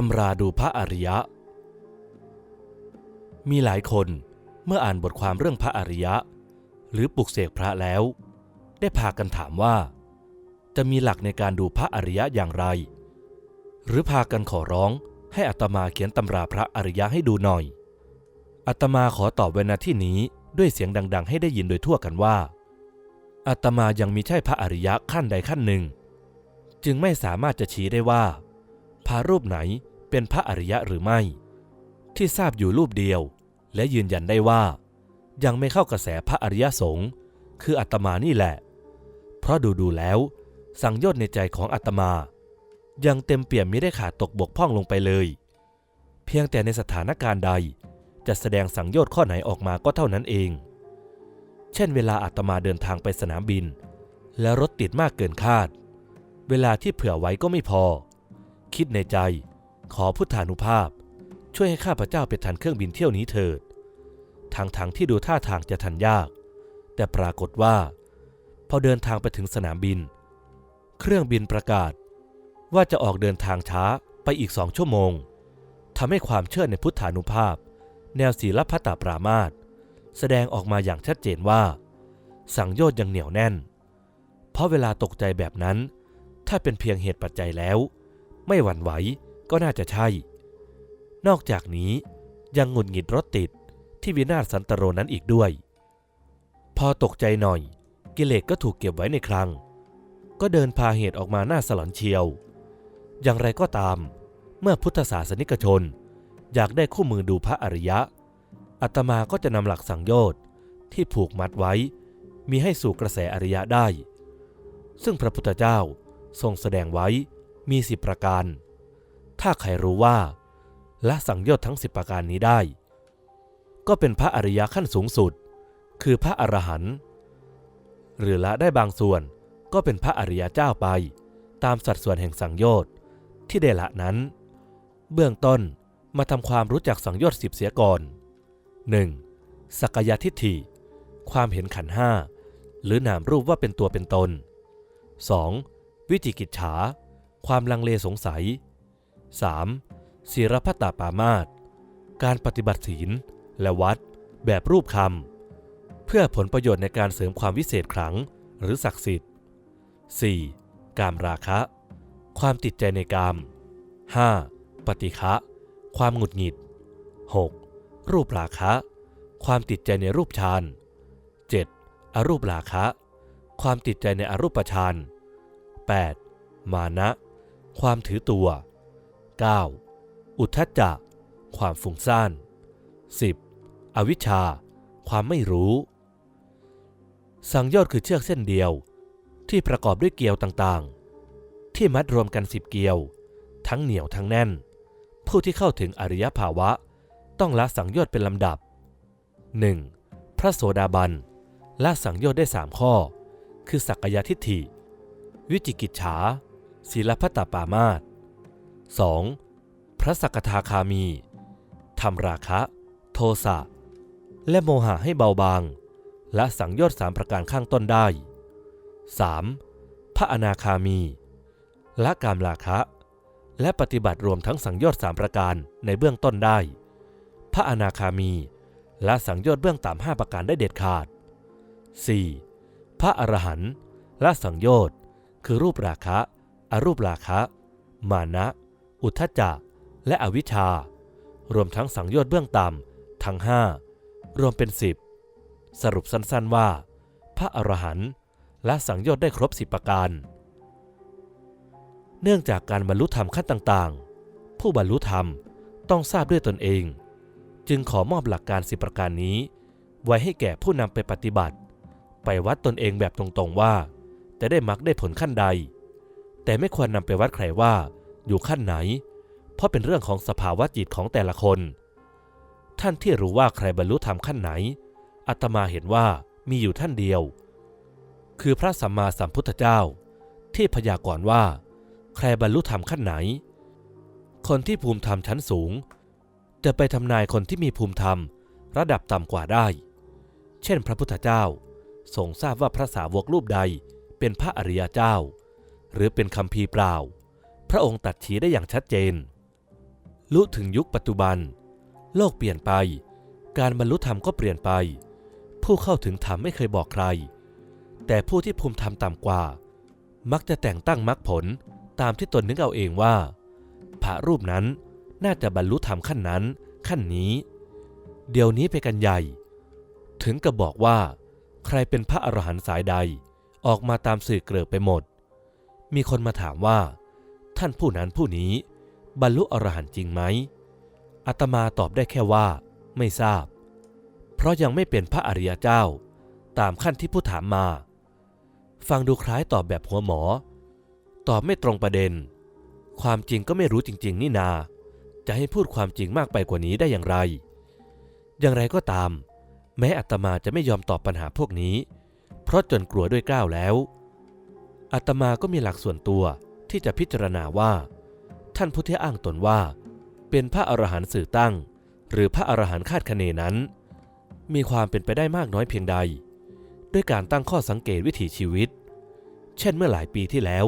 ตำราดูพระอริยะ มีหลายคนเมื่ออ่านบทความเรื่องพระอริยะ หรือปลุกเสกพระแล้ว ได้พากันถามว่า จะมีหลักในการดูพระอริยะอย่างไร หรือพากันขอร้องให้อัตมาเขียนตำราพระอริยะให้ดูหน่อย อัตมาขอตอบไว้ณที่นี้ด้วยเสียงดัง ๆ ให้ได้ยินโดยทั่วกันว่าอัตมายังมีใช่พระอริยะขั้นใดขั้นหนึ่ง จึงไม่สามารถจะชี้ได้ว่า พระรูปไหนเป็นพระอริยะหรือไม่ ที่ทราบอยู่รูปเดียว และยืนยันได้ว่า ยังไม่เข้ากระแสพระอริยสงฆ์คืออัตมานี่แหละ เพราะดูดูแล้ว สังโยชน์ในใจของอัตมา ยังเต็มเปี่ยมมิได้ขาดตกบกพร่องลงไปเลย เพียงแต่ในสถานการณ์ใดจะแสดงสังโยชน์ข้อไหนออกมาก็เท่านั้นเอง เช่นเวลาอาตมาเดินทางไปสนามบิน และรถติดมากเกินคาด เวลาที่เผื่อไว้ก็ไม่พอ คิดในใจ ขอพุทธานุภาพ ช่วยให้ข้าพเจ้าไปทันเครื่องบินเที่ยวนี้เถิดทางทางที่ดูท่าทางจะทันยาก แต่ปรากฏว่า พอเดินทางไปถึงสนามบิน เครื่องบินประกาศ ว่าจะออกเดินทางช้าไปอีกสองชั่วโมงทำให้ความเชื่อในพุทธานุภาพ แนวศีลพัตตปรามาสแสดงออกมาอย่างชัดเจนว่า สังโยชน์ยังเหนียวแน่น เพราะเวลาตกใจแบบนั้น ถ้าเป็นเพียงเหตุปัจจัยแล้ว ไม่หวั่นไหวก็น่าจะใช่ นอกจากนี้ยังหงุดหงิดรถติดที่วินาศสันตโรนั้นอีกด้วย พอตกใจหน่อย กิเลสก็ถูกเก็บไว้ในคลัง ก็เดินพาเหตุออกมาหน้าสลอนเชียว อย่างไรก็ตาม เมื่อพุทธศาสนิกชน อยากได้คู่มือดูพระอริยะอาตมาก็จะนำหลักสังโยชน์ที่ผูกมัดไว้ มีให้สู่กระแสอริยะได้ ซึ่งพระพุทธเจ้าทรงแสดงไว้ มีสิบประการ ถ้าใครรู้ว่าละสังโยชน์ทั้งสิบประการนี้ได้ ก็เป็นพระอริยะขั้นสูงสุด คือพระอรหันต์หรือละได้บางส่วนก็เป็นพระอริยเจ้าไป ตามสัดส่วนแห่งสังโยชน์ที่ได้ละนั้น เบื้องต้นมาทำความรู้จักสังโยชน์สิบเสียก่อน 1. สักกายทิฏฐิ ความเห็นขันห้าหรือนามรูปว่าเป็นตัวเป็นตน 2. วิจิกิจฉา ความลังเลสงสัย 3. ศีรพัตตปามาตการปฏิบัติศีลและวัดแบบรูปคำเพื่อผลประโยชน์ในการเสริมความวิเศษขลังหรือศักดิ์สิทธิ์ 4. กามราคะ ความติดใจในกาม 5. ปฏิฆะความหงุดหงิด 6. รูปราคะ ความติดใจในรูปฌาน 7. อรูปราคะ ความติดใจในอรูปฌาน 8. มานะ ความถือตัว 9. อุทธัจจะ ความฟุ้งซ่าน 10. อวิชชา ความไม่รู้ สังโยชน์คือเชือกเส้นเดียว ที่ประกอบด้วยเกลียวต่างๆ ที่มัดรวมกันสิบเกลียว ทั้งเหนียวทั้งแน่น ผู้ที่เข้าถึงอริยภาวะ ต้องละสังโยชน์เป็นลำดับ 1. พระโสดาบันละสังโยชน์ได้สามข้อ คือสักกายทิฏฐิ วิจิกิจฉา ศีลพัตปามาส 2. พระสักทาคามีทำราคะ โทสะ และโมหะให้เบาบาง และสังโยชน์สามประการข้างต้นได้ 3. พระอนาคามี ละกามราคะ และปฏิบัติรวมทั้งสังโยชน์สามประการในเบื้องต้นได้ พระอนาคามี ละสังโยชน์เบื้องต่ำห้าประการได้เด็ดขาด 4. พระอรหันต์ละสังโยชน์คือรูปราคะ อรูปราคะ มานะ อุทธัจจะและอวิชชา รวมทั้งสังโยชน์เบื้องต่ำทั้งห้ารวมเป็นสิบสรุปสั้นๆว่า พระอรหันต์ละสังโยชน์ได้ครบสิบประการ เนื่องจากการบรรลุธรรมขั้นต่างๆ ผู้บรรลุธรรมต้องทราบด้วยตนเอง จึงขอมอบหลักการสิบประการนี้ ไว้ให้แก่ผู้นำไปปฏิบัติ ไปวัดตนเองแบบตรงๆว่า จะได้มักได้ผลขั้นใด แต่ไม่ควรนำไปวัดใครว่า อยู่ขั้นไหน เพราะเป็นเรื่องของสภาวะจิตของแต่ละคน ท่านที่รู้ว่าใครบรรลุธรรมขั้นไหนอาตมาเห็นว่ามีอยู่ท่านเดียว คือพระสัมมาสัมพุทธเจ้า ที่พยากรณ์ว่า ใครบรรลุธรรมขั้นไหน คนที่ภูมิธรรมชั้นสูง จะไปทำนายคนที่มีภูมิธรรมระดับต่ำกว่าได้ เช่น พระพุทธเจ้าทรงทราบว่าพระสาวกรูปใดเป็นพระอริยเจ้า หรือเป็นคำพีเปล่า พระองค์ตัดชี้ได้อย่างชัดเจน ลุถึงยุคปัจจุบัน โลกเปลี่ยนไป การบรรลุธรรมก็เปลี่ยนไป ผู้เข้าถึงธรรมไม่เคยบอกใคร แต่ผู้ที่ภูมิธรรมต่ำกว่า มักจะแต่งตั้งมรรคผลตามที่ตนนึกเอาเองว่า พระรูปนั้นน่าจะบรรลุธรรมขั้นนั้น ขั้นนี้ เดี๋ยวนี้ไปกันใหญ่ ถึงกับบอกว่า ใครเป็นพระอรหันต์สายใดออกมาตามสื่อเกลือไปหมด มีคนมาถามว่า ท่านผู้นั้นผู้นี้ บรรลุอรหันต์จริงไหมอาตมาตอบได้แค่ว่า ไม่ทราบ เพราะยังไม่เป็นพระอริยเจ้า ตามขั้นที่ผู้ถามมา ฟังดูคล้ายตอบแบบหัวหมอ ตอบไม่ตรงประเด็น ความจริงก็ไม่รู้จริง ๆ นี่นา จะให้พูดความจริงมากไปกว่านี้ได้อย่างไร อย่างไรก็ตาม แม้อัตมาจะไม่ยอมตอบปัญหาพวกนี้ เพราะจนกลัวด้วยกล้าวแล้ว อัตมาก็มีหลักส่วนตัวที่จะพิจารณาว่า ท่านผู้ที่อ้างตนว่า เป็นพระอรหันต์สื่อตั้ง หรือพระอรหันต์คาดคะเนนั้น มีความเป็นไปได้มากน้อยเพียงใด ด้วยการตั้งข้อสังเกตวิถีชีวิต เช่นเมื่อหลายปีที่แล้ว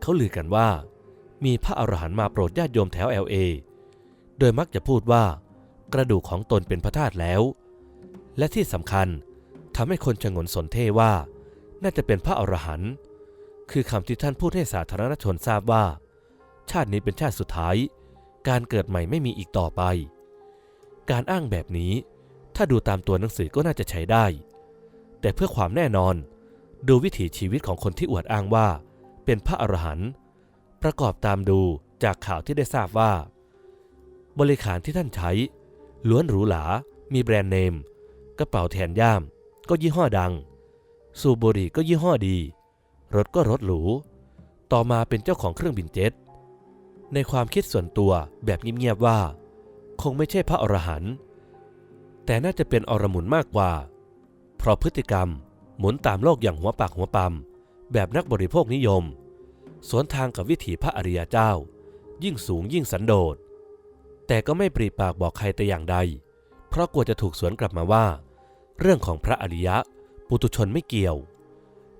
เขาลือกันว่า มีพระอรหันต์มาโปรดญาติโยมแถว LA โดยมักจะพูดว่ากระดูกของตนเป็นพระธาตุแล้ว และที่สำคัญทำให้คนชงนสนเท่ว่า น่าจะเป็นพระอรหันต์ คือคำที่ท่านพูดให้สาธารณชนทราบว่า ชาตินี้เป็นชาติสุดท้าย การเกิดใหม่ไม่มีอีกต่อไป การอ้างแบบนี้ ถ้าดูตามตัวหนังสือก็น่าจะใช้ได้ แต่เพื่อความแน่นอน ดูวิถีชีวิตของคนที่อวดอ้างว่า เป็นพระอรหันต์ประกอบตามดูจากข่าวที่ได้ทราบว่า บริขารที่ท่านใช้ ล้วนหรูหรา มีแบรนด์เนม กระเป๋าแทนย่าม ก็ยี่ห้อดัง สูบบุหรี่ก็ยี่ห้อดี รถก็รถหรู ต่อมาเป็นเจ้าของเครื่องบินเจ็ต ในความคิดส่วนตัวแบบเงียบๆว่า คงไม่ใช่พระอรหันต์ แต่น่าจะเป็นอรหมุนมากกว่า เพราะพฤติกรรมหมุนตามโลกอย่างหัวปากหัวปั๊มแบบนักบริโภคนิยม สวนทางกับวิถีพระอริยเจ้า ยิ่งสูงยิ่งสันโดษ แต่ก็ไม่ปรีปากบอกใครแต่อย่างใด เพราะกลัวจะถูกสวนกลับมาว่า เรื่องของพระอริยะ ปุตุชนไม่เกี่ยว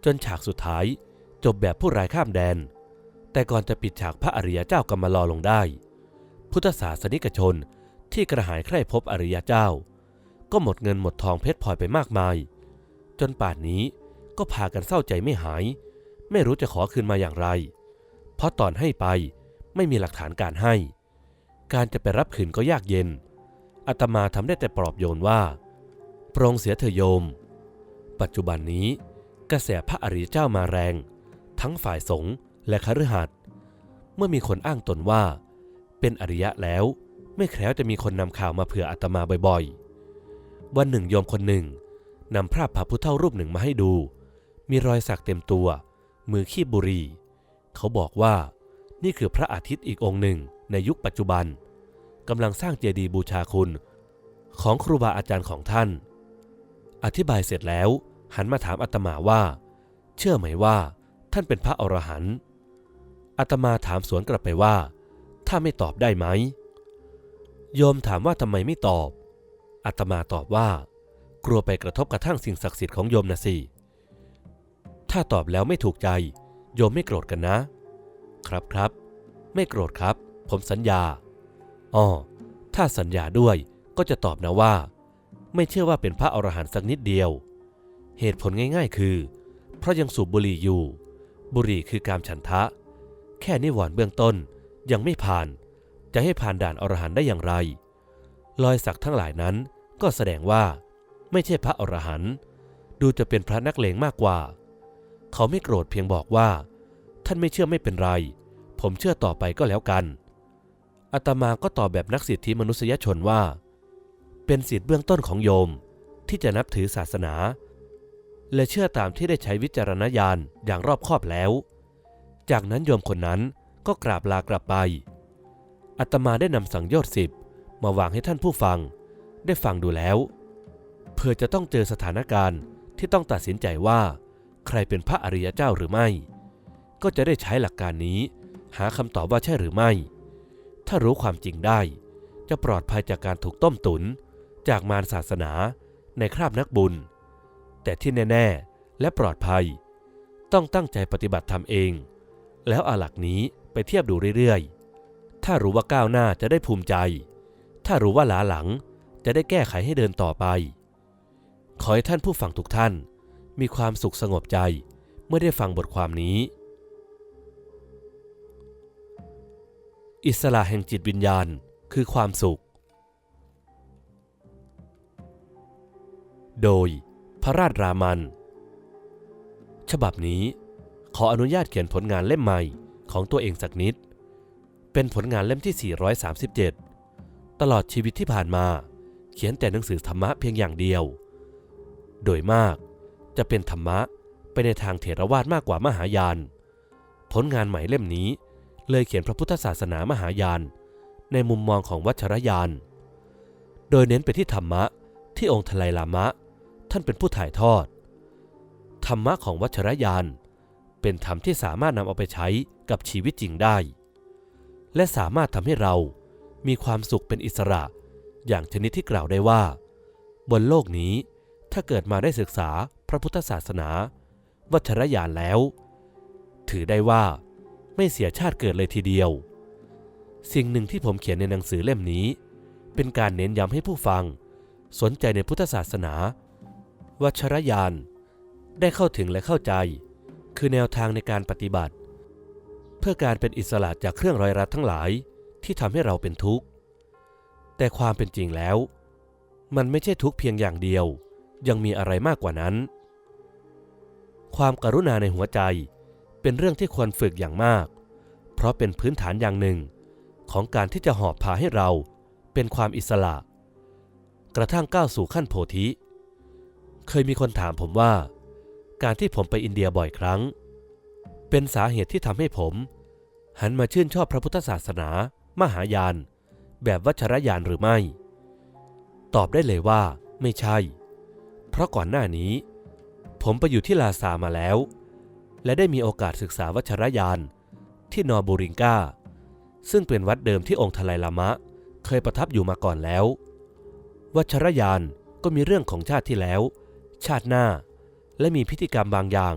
จนฉากสุดท้าย จบแบบผู้ร้ายข้ามแดน แต่ก่อนจะปิดฉากพระอริยเจ้ากำมาลอลงได้ พุทธศาสนิกชนที่กระหายใคร่พบอริยเจ้า ก็หมดเงินหมดทองเพชรพลอยไปมากมาย จนป่านนี้ก็พากันเศร้าใจไม่หาย ไม่รู้จะขอคืนมาอย่างไร เพราะตอนให้ไปไม่มีหลักฐานการให้ การจะไปรับคืนก็ยากเย็นอาตมาทำได้แต่ปลอบโยนว่า โปรงเสียเถอโยม ปัจจุบันนี้ กระแสพระอริยเจ้ามาแรง ทั้งฝ่ายสงฆ์และคฤหัสถ์เมื่อมีคนอ้างตนว่า เป็นอริยะแล้ว ไม่แคล้วจะมีคนนำข่าวมาเผื่ออาตมาบ่อยๆ วันหนึ่งโยมคนหนึ่งนำภาพพระพุทธเจ้ารูปหนึ่งมาให้ดู มีรอยสักเต็มตัว มือขี้บุรี เขาบอกว่า นี่คือพระอาทิตย์อีกองค์หนึ่งในยุคปัจจุบันกำลังสร้างเจดีย์บูชาคุณ ของครูบาอาจารย์ของท่าน อธิบายเสร็จแล้ว หันมาถามอาตมาว่า เชื่อไหมว่า ท่านเป็นพระอรหันต์อาตมาถามสวนกลับไปว่า ถ้าไม่ตอบได้ไหมโยมถามว่าทำไมไม่ตอบอาตมาตอบว่า กลัวไปกระทบกระทั่งสิ่งศักดิ์สิทธิ์ของโยมนะสิถ้าตอบแล้วไม่ถูกใจ โยมไม่โกรธกันนะ ครับครับ ไม่โกรธครับ ผมสัญญาอ๋อถ้าสัญญาด้วยก็จะตอบนะว่า ไม่เชื่อว่าเป็นพระอรหันต์สักนิดเดียว เหตุผลง่ายๆ คือ เพราะยังสูบบุหรี่อยู่ บุหรี่คือการฉันทะ แค่นิวรณ์เบื้องต้นยังไม่ผ่าน จะให้ผ่านด่านอรหันต์ได้อย่างไร รอยสักทั้งหลายนั้นก็แสดงว่า ไม่ใช่พระอรหันต์ดูจะเป็นพระนักเลงมากกว่า เขาไม่โกรธเพียงบอกว่า ท่านไม่เชื่อไม่เป็นไร ผมเชื่อต่อไปก็แล้วกันอาตมาก็ตอบแบบนักสิทธิมนุษยชนว่า เป็นสิทธิเบื้องต้นของโยมที่จะนับถือศาสนา และเชื่อตามที่ได้ใช้วิจารณญาณอย่างรอบคอบแล้ว จากนั้นโยมคนนั้นก็กราบลากลับไปอาตมาได้นำสังโยชน์สิบมาวางให้ท่านผู้ฟัง ได้ฟังดูแล้ว เพื่อจะต้องเจอสถานการณ์ที่ต้องตัดสินใจว่า ใครเป็นพระอริยเจ้าหรือไม่ ก็จะได้ใช้หลักการนี้ หาคำตอบว่าใช่หรือไม่ ถ้ารู้ความจริงได้ จะปลอดภัยจากการถูกต้มตุน จากมารศาสนาในคราบนักบุญ แต่ที่แน่ ๆ และปลอดภัย ต้องตั้งใจปฏิบัติธรรมเอง แล้วเอาหลักนี้ไปเทียบดูเรื่อยๆ ถ้ารู้ว่าก้าวหน้าจะได้ภูมิใจ ถ้ารู้ว่าหลาหลังจะได้แก้ไขให้เดินต่อไป ขอให้ท่านผู้ฟังทุกท่าน มีความสุขสงบใจเมื่อได้ฟังบทความนี้ อิสระแห่งจิตวิญญาณคือความสุข โดย ระราชรามัน ฉบับนี้ขออนุญาตเขียนผลงานเล่มใหม่ของตัวเองสักนิด เป็นผลงานเล่มที่ 437 ตลอดชีวิตที่ผ่านมา เขียนแต่หนังสือธรรมะเพียงอย่างเดียว โดยมากจะเป็นธรรมะไปในทางเถรวาทมากกว่ามหายาน ผลงานใหม่เล่มนี้เลยเขียนพระพุทธศาสนามหายาน ในมุมมองของวัชรยาน โดยเน้นไปที่ธรรมะที่องค์ทไลลามะ ท่านเป็นผู้ถ่ายทอด ธรรมะของวัชรยาน เป็นธรรมที่สามารถนำเอาไปใช้กับชีวิตจริงได้ และสามารถทำให้เรามีความสุขเป็นอิสระ อย่างชนิดที่กล่าวได้ว่า บนโลกนี้ถ้าเกิดมาได้ศึกษาพระพุทธศาสนา วัชรยานแล้ว ถือได้ว่าไม่เสียชาติเกิดเลยทีเดียว สิ่งหนึ่งที่ผมเขียนในหนังสือเล่มนี้ เป็นการเน้นย้ำให้ผู้ฟัง สนใจในพุทธศาสนา วัชรยาน ได้เข้าถึงและเข้าใจ คือแนวทางในการปฏิบัติ เพื่อการเป็นอิสระจากเครื่องรอยรัดทั้งหลายที่ทำให้เราเป็นทุกข์ แต่ความเป็นจริงแล้ว มันไม่ใช่ทุกข์เพียงอย่างเดียว ยังมีอะไรมากกว่านั้น ความกรุณาในหัวใจเป็นเรื่องที่ควรฝึกอย่างมาก เพราะเป็นพื้นฐานอย่างหนึ่ง ของการที่จะหอบพาให้เราเป็นความอิสระ กระทั่งก้าวสู่ขั้นโพธิ เคยมีคนถามผมว่า การที่ผมไปอินเดียบ่อยครั้ง เป็นสาเหตุที่ทำให้ผม หันมาชื่นชอบพระพุทธศาสนา มหายาน แบบวัชรยานหรือไม่ ตอบได้เลยว่า ไม่ใช่ เพราะก่อนหน้านี้ ผมไปอยู่ที่ลาซามาแล้ว และได้มีโอกาสศึกษาวัชรยานที่นอร์บูริงกาซึ่งเป็นวัดเดิมที่องค์ทไลลามะ เคยประทับอยู่มาก่อนแล้ว วัชรยานก็มีเรื่องของชาติที่แล้ว ชาติหน้า และมีพิธีกรรมบางอย่าง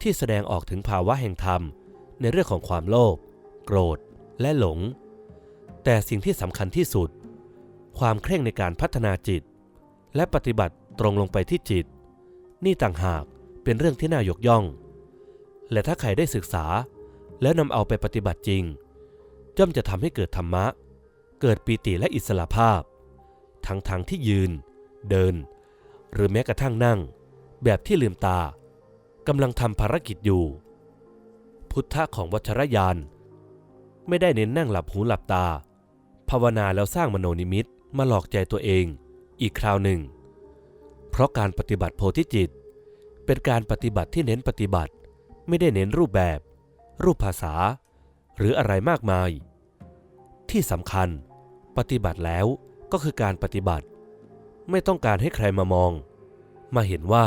ที่แสดงออกถึงภาวะแห่งธรรม ในเรื่องของความโลภโกรธและหลง แต่สิ่งที่สำคัญที่สุด ความเคร่งในการพัฒนาจิต และปฏิบัติตรงลงไปที่จิต นี่ต่างหากเป็นเรื่องที่น่ายกย่อง และถ้าใครได้ศึกษา แล้วนำเอาไปปฏิบัติจริงย่อมจะทำให้เกิดธรรมะ เกิดปีติและอิสระภาพ ทั้งทางที่ยืน เดิน หรือแม้กระทั่งนั่ง แบบที่ลืมตากำลังทำภารกิจอยู่ พุทธะของวัชรยาน ไม่ได้เน้นนั่งหลับหูหลับตา ภาวนาแล้วสร้างมโนนิมิตมาหลอกใจตัวเองอีกคราวหนึ่ง เพราะการปฏิบัติโพธิจิต เป็นการปฏิบัติที่เน้นปฏิบัติไม่ได้เน้นรูปแบบ รูปภาษา หรืออะไรมากมาย ที่สำคัญ ปฏิบัติแล้วก็คือการปฏิบัติ ไม่ต้องการให้ใครมามอง มาเห็นว่า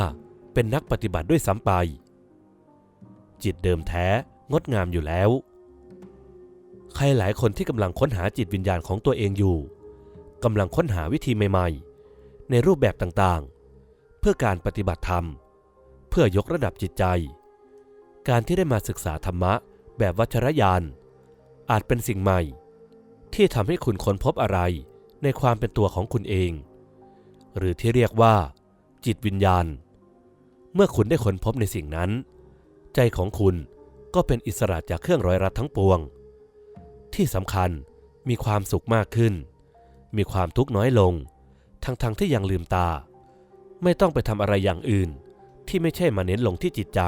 เป็นนักปฏิบัติด้วยซ้ำไป จิตเดิมแท้งดงามอยู่แล้ว ใครหลายคนที่กำลังค้นหาจิตวิญญาณของตัวเองอยู่กำลังค้นหาวิธีใหม่ๆ ในรูปแบบต่างๆ เพื่อการปฏิบัติธรรม เพื่อยกระดับจิตใจ การที่ได้มาศึกษาธรรมะแบบวัชรยาน อาจเป็นสิ่งใหม่ ที่ทำให้คุณค้นพบอะไรในความเป็นตัวของคุณเอง หรือที่เรียกว่า จิตวิญญาณ เมื่อคุณได้ค้นพบในสิ่งนั้น ใจของคุณก็เป็นอิสระจากเครื่องร้อยรัดทั้งปวง ที่สำคัญมีความสุขมากขึ้น มีความทุกข์น้อยลง ทั้งๆทที่ยังลืมตา ไม่ต้องไปทำอะไรอย่างอื่น ที่ไม่ใช่มาเน้นลงที่จิตใจ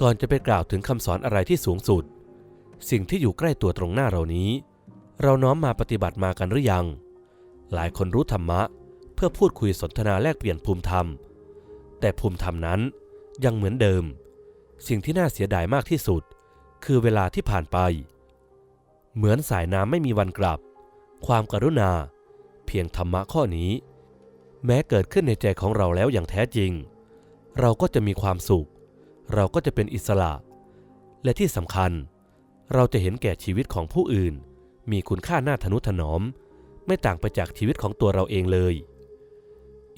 ก่อนจะไปกล่าวถึงคำสอนอะไรที่สูงสุด สิ่งที่อยู่ใกล้ตัวตรงหน้าเรานี้ เราน้อมมาปฏิบัติมากันหรือยัง หลายคนรู้ธรรมะ พื่อพูดคุยสนทนาแลกเปลี่ยนภูมิธรรม แต่ภูมิธรรมนั้นยังเหมือนเดิม สิ่งที่น่าเสียดายมากที่สุด คือเวลาที่ผ่านไป เหมือนสายน้ำไม่มีวันกลับ ความกรุณา เพียงธรรมะข้อนี้ แม้เกิดขึ้นในใจของเราแล้วอย่างแท้จริง เราก็จะมีความสุข เราก็จะเป็นอิสระ และที่สำคัญ เราจะเห็นแก่ชีวิตของผู้อื่น มีคุณค่าน่าทนุถนอม ไม่ต่างไปจากชีวิตของตัวเราเองเลย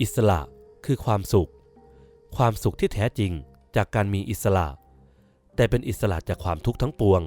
อิสระคือความสุข ความสุขที่แท้จริงจากการมีอิสระ แต่เป็นอิสระจากความทุกข์ทั้งปวง